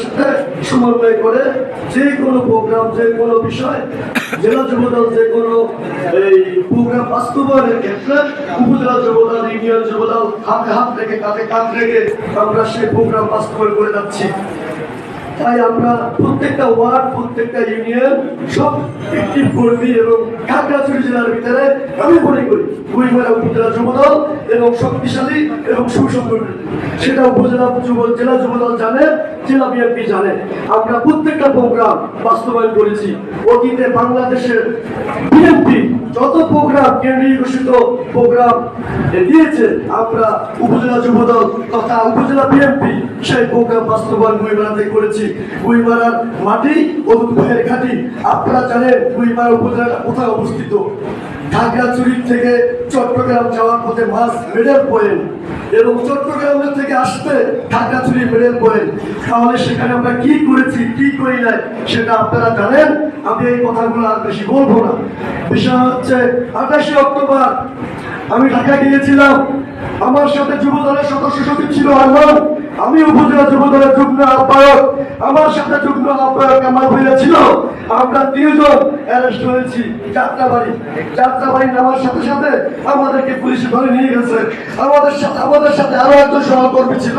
সাথে সমন্বয় করে যে কোনো প্রোগ্রাম, যে কোনো বিষয়, জেলা যুবদল যে কোনো, এই প্রোগ্রাম বাস্তবায়নের ক্ষেত্রে উপজেলা যুবদল, ইউনিয়ন যুবদল হাতে হাত রেখে, কাঁধে কাঁধ রেখে আমরা সেই প্রোগ্রাম বাস্তবায়ন করে যাচ্ছি। তাই আমরা প্রত্যেকটা ওয়ার্ড, প্রত্যেকটা ইউনিয়ন, সব একটি কর্মী এবং খাগড়াছড়ি জেলার ভিতরে আমি মনে করি বইমেলা উপজেলা যুবদল এবং শক্তিশালী এবং সুসংগঠিত। সেটা উপজেলা যুব, জেলা যুবদল জানে, জেলা বিএনপি জানে। আমরা প্রত্যেকটা প্রোগ্রাম বাস্তবায়ন করেছি। অতীতে বাংলাদেশের বিএনপি যত প্রোগ্রাম কেন্দ্রীয় ঘোষিত প্রোগ্রাম দিয়েছে, আমরা উপজেলা যুবদল তথা উপজেলা বিএনপি সেই প্রোগ্রাম বাস্তবায়ন বইমেলাতে করেছি। বইমেলার মাটি অদূত ভাইয়ের ঘাটি। আপনারা জানেন বইমেলা উপজেলাটা কোথায় অবস্থিত? থেকে চট্টগ্রাম যাওয়ার পথে মাছ মেডেল পয়েন্ট এবং চট্টগ্রামের থেকে আসতে মেডেল পয়েন্ট তাহলে সেখানে আমরা কি করেছি, কি করি নাই, সেটা আপনারা জানেন? আমি এই কথাগুলো আর বেশি বলব না। বিষয় হচ্ছে, আঠাশে অক্টোবর আমি ঢাকা গিয়েছিলাম। আমার সাথে যুব দলের সদস্য সচিব ছিল আরমান। আমি উপজেলা যুবদলের যুগ্ম আহ্বায়ক, আমার সাথে যুগ্ম আহ্বায়ক আমার ভাইয়া ছিল। আমরা দুজন অ্যারেস্ট হয়েছি, যাত্রাবাড়ি। যাত্রাবাড়ি নামার সাথে সাথে আমাদেরকে পুলিশ ধরে নিয়ে গেছে। আমাদের সাথে আমাদের সাথে আরও একজন সহকর্মী ছিল।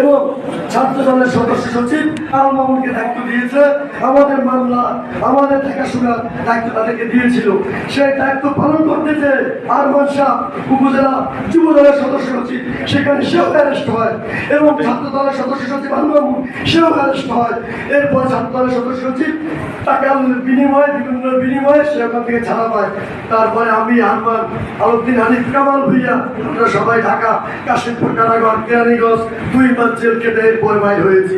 এবং ছাত্র দলের সদস্য সচিব মামুনকে দায়িত্ব দিয়েছে। আমাদের মামলা আমাদের দায়িত্ব তাদেরকে দিয়েছিল। সেই দায়িত্ব পালন করতে যে সাহেব উপজেলা যুব দলের সদস্য সচিব, সেখানে সেও অ্যারেস্ট হয় এবং ছাত্র দলের সদস্য সচিব আল মামুন সেও অ্যারেস্ট হয়। এরপর ছাত্র দলের সদস্য সচিব বিনিময়ে বিভিন্ন থেকে ছাড়া পায়। তারপরে আমি হানিফ কামাল ভুইয়া, আমরা সবাই ঢাকা, কাশিমপুর, কারাগর, কেরানীগঞ্জ, দুই মাস জেল কেটে এরপর বাইর হয়েছি।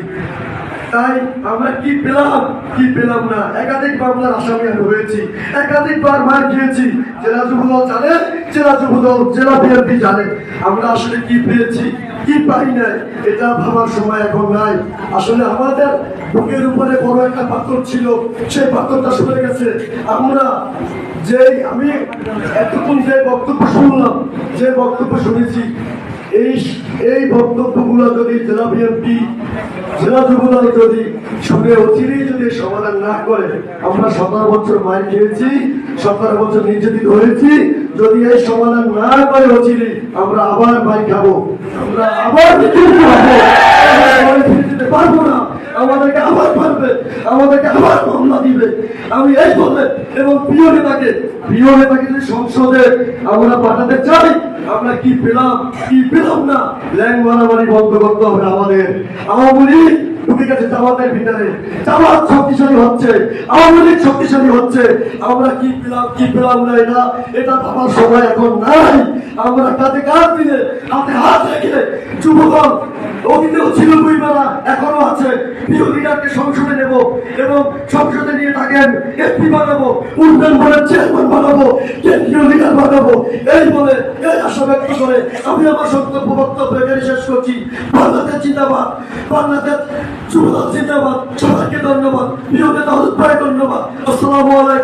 তাই আমরা কি পেলাম? কি পেলাম না? একাধিক মামলার আসামি আমি হয়েছি। একাধিকবার মার খেয়েছি। জেলা যুবদল জানে, জেলা যুবদল জেলা বিএনপি জানে। আমরা আসলে কি পেয়েছি? কি পাই নাই, এটা ভাবার সময় এখন নাই। আসলে আমাদের বুকের উপরে বড় একটা পাথর ছিল, সেই পাথরটা সরে গেছে। আমরা যে আমি এতক্ষণ যে বক্তব্য শুনলাম, যে বক্তব্য শুনেছি, এই এই বক্তব্যগুলো যদি জেলা বিএনপি জেলা যুবদল যদি শুনে অচিরেই যদি সমাধান না করে, আমরা সতেরো বছর মার খেয়েছি। সতেরো বছর নির্যাতিত হয়েছি যদি এই সমাধান না করে অচিরে, আমরা আবার মাই খাব। আবার পারব না। আমাদেরকে আবার আমাদেরকে আবার দিবে। আমি এই বলে এবং প্রিয় নেতাকে প্রিয় নেতাকে সংসদে আমরা পাঠাতে চাই, আমরা কি পেলাম? কি পেলাম না? আমাদের। আওয়ামী ঢুকে গেছে সংসদে নেব এবং সংসদে নিয়ে থাকেন এমপি বানাবো, উন্নয়ন বোর্ডের চেয়ারম্যান বানাবো, কেন্দ্রীয় লিডার বানাবো। এই বলে এই আশা ব্যক্ত করে আমি আমার বক্তব্য বক্তব্য শেষ করছি। বাংলাদেশ জিন্দাবাদ। বাংলাদেশ জিন্দাবাদ। সবাইকে ধন্যবাদ। ভাই ধন্যবাদ। আসসালামু আলাইকুম।